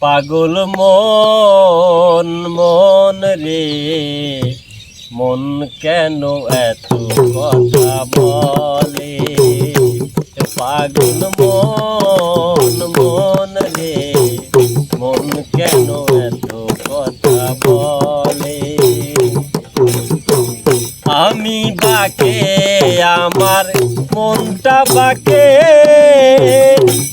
পাগল মন মন রে। মন কেন এত কথা বলে? পাগল মন মন রে। মন কেন এত কথা বলে? আমি বাকে, আমার মনটা বাকে।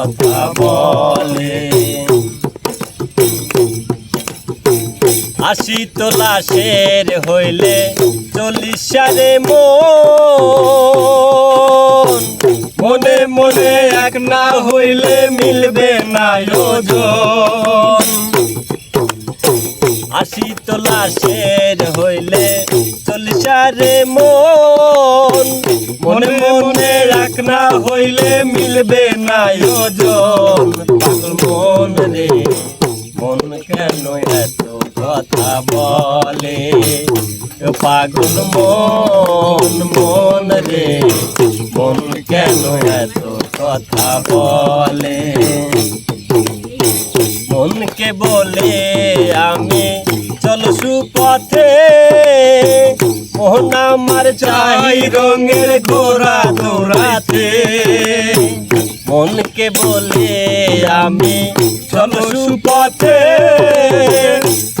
কথা বলে। আশি তোলা শের হইলে চল্লিশ সারে মন। মনে এক না হইলে মিলবে না আশি তোলা শের হইলে চল্লিশারে মন মনে। মনে না হইলে মিলবে না ওজন মন রে, মন কেন এত কথা বলে? পাগল মন মন রে, মন কেন এত কথা বলে? মনকে বলে আমি চল সুপথে। মোহন আমার চাই রঙের ঘোড়া দৌড়াতে মনকে বলে আমি চল সুপথে।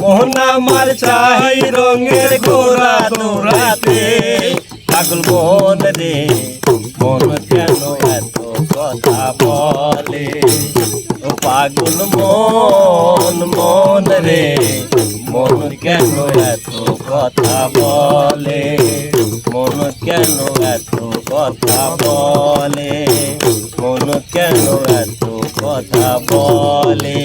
মোহন আমার চাই রঙের ঘোড়া দৌড়াতে পাগল মন রে মন কেন এত কথা বলে? পাগল মন মন রে, মন কেন এত কথা বলে মন কেন এত কথা বলে? মন কেন এত কথা বলে?